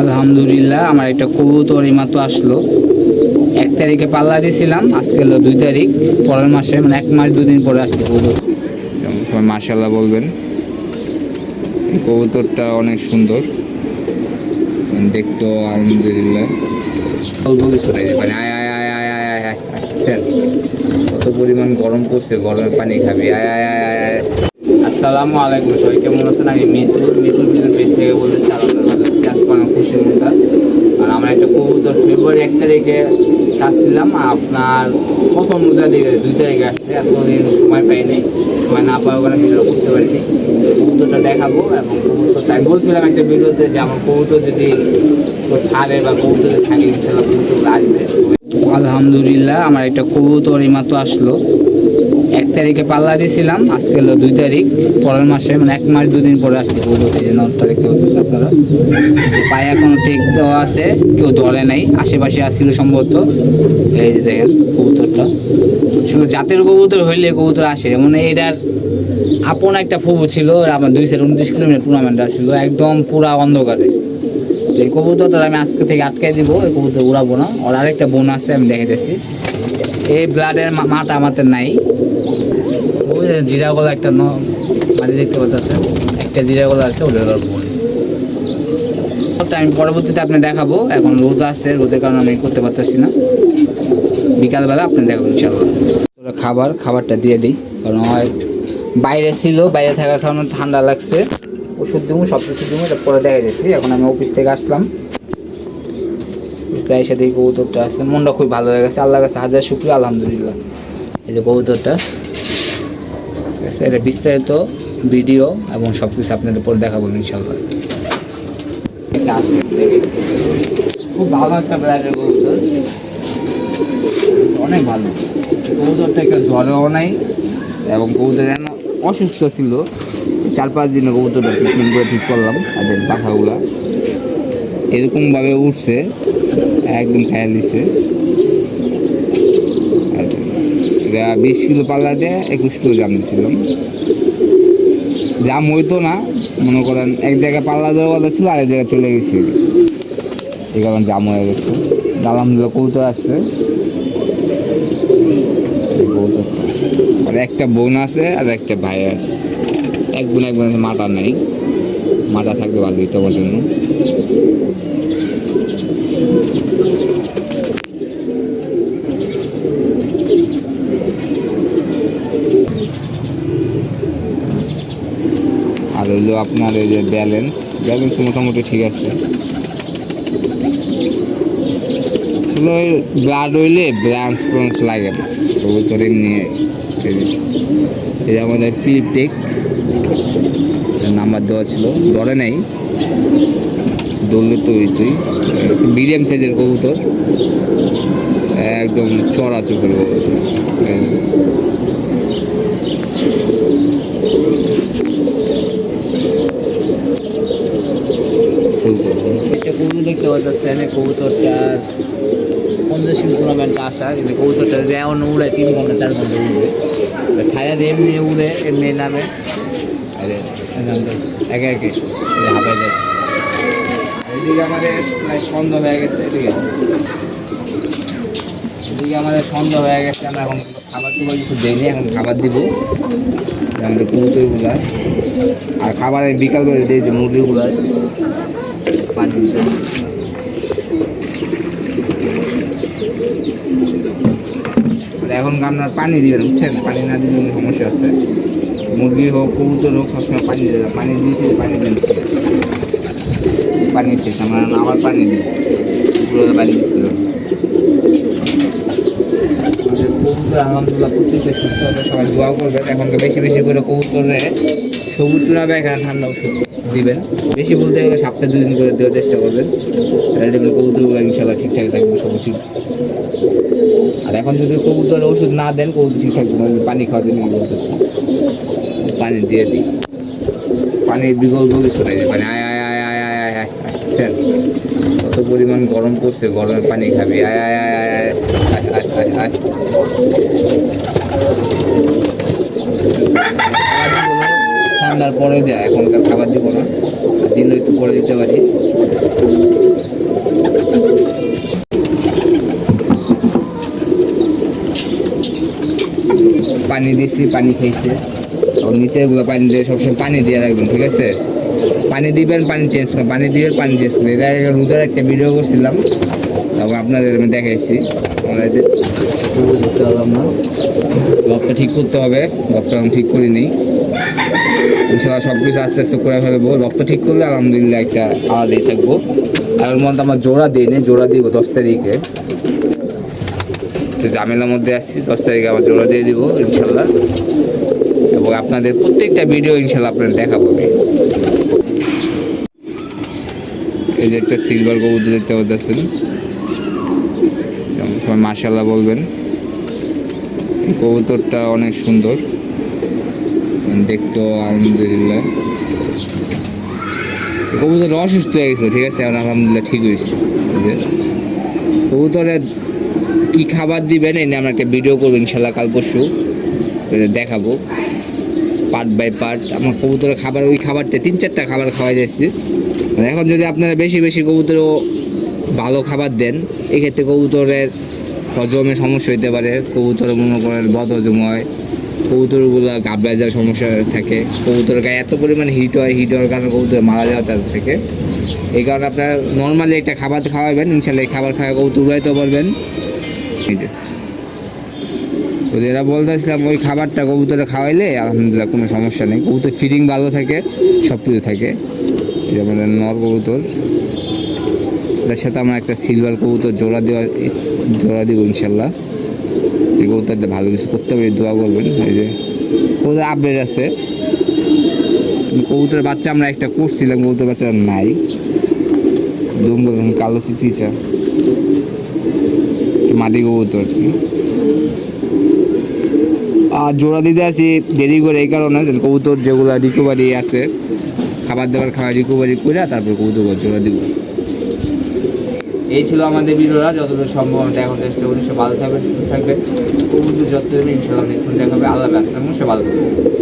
আলহামদুলিল্লাহ আমার একটা কবুতর এইমাত্র আসলো এক তারিখে পাল্লা দিয়েছিলাম আজকে হলো দুই তারিখ পরের মাসে মানে এক মাস দুদিন পরে আসছে কবুতর সবাই মাশাল্লাহ বলবেন কবুতরটা অনেক সুন্দর দেখতো আলহামদুলিল্লাহ অল্প কিছু মানে আয় আয় আয় আয় আয় আয় আয় স্যার কত পরিমাণ গরম পড়ছে গরমের পানি খাবি আয় আয় আয় আয় আয় আসসালামু আলাইকুম সবাই কেমন আছেন আমি মিতুল মিতুল বিজন পেজ থেকে বলতেছি আলহামদুলিল্লাহ ভালো আছি। আজকে অনেক খুশি মনটা আর আমরা একটা কবুতর ফেব্রুয়ারি এক তারিখে যাচ্ছিলাম। আপনার প্রথম রোজা দিয়ে দুই তারিখে আসছে। এতদিন সময় পাইনি। সময় না পাওয়ার কারণে ভিডিও করতে পারিনি। কবুতরটা দেখাবো এবং কবুতরটা আমি বলছিলাম একটা ভিডিওতে যে আমার কবুতর যদি ছাড়ে বা কবুতরে থাকে ইনশাল্লাহ কবুতর আসবে। আলহামদুলিল্লাহ, আমার একটা কবুতর এইমাত্র আসলো। এক তারিখে পাল্লা দিয়েছিলাম, আজকে হলো দুই তারিখ, পরের মাসে মানে এক মাস দুদিন পরে আসছে। কবুতর এই যে নট তারিখে বলতেছে আপনারা? পায়ে এখনও ঠিক দেওয়া আছে, কেউ ধরে নাই, আশেপাশে আসছিল সম্ভবত। এই যে দেখেন কবুতরটা। শুধু জাতের কবুতর হইলে কবুতর আসে মানে এটার আপন একটা ফুবু ছিল, আমার দুইশো উনত্রিশ কিলোমিটার টুর্নামেন্ট আসছিল একদম পুরা অন্ধকারে। এই কবুতরটা আমি আজকে থেকে আটকাই দিব, এই কবুতর উড়াবো না। ওর আরেকটা বোন আছে, আমি দেখে দিচ্ছি এই ব্লাডের মাটা আমাদের নাই। জিরা গলা একটা ন- দেখতে পাচ্ছেন একটা জিরা গলা আছে, ওটা হলো বোন আমি পরবর্তীতে আপনি দেখাবো, এখন রোদ আছে, রোদের কারণে আমি করতে পারতেছি না। বিকালবেলা আপনি দেখাবো ইনশাল্লাহ খাবার, খাবারটা দিয়ে দিই, কারণ হয় বাইরে ছিল, বাইরে থাকার কারণে ঠান্ডা লাগছে। ওষুধ দিব সব কিছু দিব এটা পরে দেখা যাচ্ছে এখন আমি অফিস থেকে আসলাম। এসে দেখি কবুতরটা আছে। মনটা খুব ভালো হয়ে গেছে। আল্লাহ কাছে হাজার শুক্রিয়া, আলহামদুলিল্লাহ। এই যে কবুতরটা। আছে। এটা বিস্তারিত ভিডিও এবং সব কিছু আপনাদের পরে দেখাবো ইনশাল্লাহ খুব ভালো একটা ব্র্যান্ডের কবুতর। অনেক ভালো। কবুতরটা একটা জ্বরেও নাই এবং কবুতর যেন অসুস্থ ছিল। চার পাঁচ দিনে কবুতরটা ট্রিটমেন্ট করে ঠিক করলাম, তাদের পাখাগুলা। এরকমভাবে উঠছে, একদম খাইয়া দিছে আর এটা বিশ কিলো পাল্লা দিয়ে, একুশ কিলো জাম দিয়েছিলাম জাম হইতো না, মনে করেন এক জায়গায় পাল্লা দেওয়ার কথা ছিল, আরেক জায়গায় চলে গেছি। এই কারণে জাম হয়ে গেছে। আলহামদুলিল্লাহ কবুতর আসছে আর একটা বোন আছে আর একটা ভাই আছে। এক বোন এক বোন আছে মাটা নাই। মাটা থাকলে ভালো হইতো আমার জন্য। হইল আপনার এই যে ব্যালেন্স ব্যালেন্স মোটামুটি ঠিক আছে। ব্লাড হইলে ব্রাঞ্চ ফ্রাঞ্চ লাগে না। কবুতর এমনি এই যে- আমাদের পিলিপটেক নাম্বার দেওয়া ছিল। ধরে নাই। দৌড়লে তো ওই তুই মিডিয়াম সাইজের কবুতর। একদম চড়া চোখের এই যে। দেখতে আসা, কিন্তু উড়ে, তিন ঘণ্টা, চার ঘণ্টা ছায়া দিয়ে উড়ে, এমনি নামে। আরে একে একে হাঁপাই এদিকে আমাদের সন্ধ্যা হয়ে গেছে, এদিকে। এদিকে আমাদের সন্ধ্যা হয়ে গেছে, আমরা এখন খাবার টুবার কিছু দিইনি, এখন খাবার দিব। আমাদের কবুতরগুলা। আর খাবার আমি বিকাল করে দিই যে মুরগিগুলা। পানি এখন আপনার পানি দিবেন, বুঝছেন? পানি না দিলে সমস্যা আছে মুরগি হোক, কবুতর হোক, সবসময় পানি দেবে পানি দিয়েছে পানি দেন। পানি শেষ, আমরা আবার পানি দিই। পুরো পানি দিচ্ছিল কবুতর আলহামদুলিল্লাহ প্রত্যেকটা সুস্থ হবে সবাই দোয়া করবেন এখন বেশি বেশি করে কবুতরে সবুজ চুনাবে এখানে ঠান্ডা ওষুধ দিবেন বেশি বলতে গেলে সপ্তাহে দুদিন করে দেওয়ার চেষ্টা করবেন দেখবেন কবুতরগুলো ইনশাল্লাহ ঠিকঠাক থাকবে সবুজ আর এখন যদি কবুতর ওষুধ না দেন কবুতর ঠিক থাকবে পানি খাওয়ার জন্য কি পানি দিয়ে দিই পানির বিকল্প কিছু নেই মানে আয় আয় আয় আয় আয় আয় আয় কত পরিমাণ গরম পড়ছে গরমের পানি খাবি আয় আয় আয় আয় ঠান্ডার পরে দেয় এখনকার খাবার দিব না। দিলে একটু পরে দিতে পারি। পানি দিছি পানি খেয়েছে। ওর নিচে পানি দিয়ে সবসময় পানি দিয়ে রাখবেন, ঠিক আছে? পানি দিবেন, পানি চেঞ্জ করবেন পানি দিবেন, পানি চেঞ্জ করবেন এটা রোজার একটা ভিডিও করছিলাম। তখন আপনাদের আমি দেখাইছি। আমাদের লকটা ঠিক করতে হবে লকটা আমি ঠিক করিনি ইনশাল্লাহ সব কিছু আস্তে আস্তে করে ফেলব। লকটা ঠিক করলে আলহামদুলিল্লাহ একটা আলাদাই থাকব। আর মধ্যে আমার জোড়া দিই নি, জোড়া দিব দশ তারিখে। একটু ঝামেলার মধ্যে আসছি দশ তারিখে আবার জোড়া দিয়ে দিব ইনশাল্লাহ এবং আপনাদের প্রত্যেকটা ভিডিও ইনশাল্লাহ আপনাদের দেখাবো এই যে একটা সিলভার কবুতর দেখতে পাচ্ছেন। মাশাল্লাহ বলবেন। কবুতরটা অনেক সুন্দর। দেখতো আলহামদুলিল্লাহ। কবুতর অসুস্থ হয়ে গেছিল ঠিক আছে? এখন আলহামদুলিল্লাহ ঠিক হয়েছে। কবুতরের কি খাবার দিবেন? এই নিয়ে আমরা একটা ভিডিও করব ইনশাল্লাহ কাল পরশু। দেখাবো। পার্ট বাই পার্ট আমার কবুতরের খাবার, ওই খাবারটা, তিন চারটা খাবার খাওয়া যাচ্ছে। এখন যদি আপনারা বেশি বেশি কবুতরও ভালো খাবার দেন, এক্ষেত্রে কবুতরের হজমে সমস্যা হতে পারে, কবুতর মনে করেন বদ হজম হয়, কবুতরগুলো গাবড়া যাওয়ার সমস্যা থাকে, কবুতরের গায়ে এত পরিমাণে হিট হয় হিট হওয়ার কারণে কবুতর মারা যাওয়ার চান্স থাকে। এই কারণে আপনার নর্মালি একটা খাবার খাওয়াবেন ইনশাল্লাহ এই খাবার খাওয়া কবুতর উড়াইতে পারবেন। তো যেটা বলতেছিলাম ওই খাবারটা কবুতরে খাওয়াইলে, আলহামদুলিল্লাহ কোনো সমস্যা নেই। কবুতর ফিডিং ভালো থাকে, সব কিছু থাকে। যেমন নর কবুতর। এটার সাথে আমরা একটা সিলভার কবুতর জোড়া দেওয়ার জোড়া দিব ইনশাল্লাহ। এই কবুতরটা ভালো কিছু করতে পারি দোয়া করবেন। এই যে কবুতর আপডেট আছে। কবুতরের বাচ্চা আমরা একটা করছিলাম কবুতর বাচ্চা নাই। দুম কালো চিচিচা। মাটি কবুতর। আর জোড়া দিতে আসি দেরি করে এই কারণে কবুতর যেগুলো রিকভারি আছে, খাবার দাবার খাওয়া রিকভারি করে তারপর কবুতর জোড়া দিব। এই ছিল আমাদের ভিডিওরা যতদূর সম্ভব আমি দেখার চেষ্টা করি। সে ভালো থাকবে সুস্থ থাকবে কবুতর যত ইনশাল্লাহ নেক্সট দেখাবে আল্লাহ ব্যস্ত সে ভালো থাকবে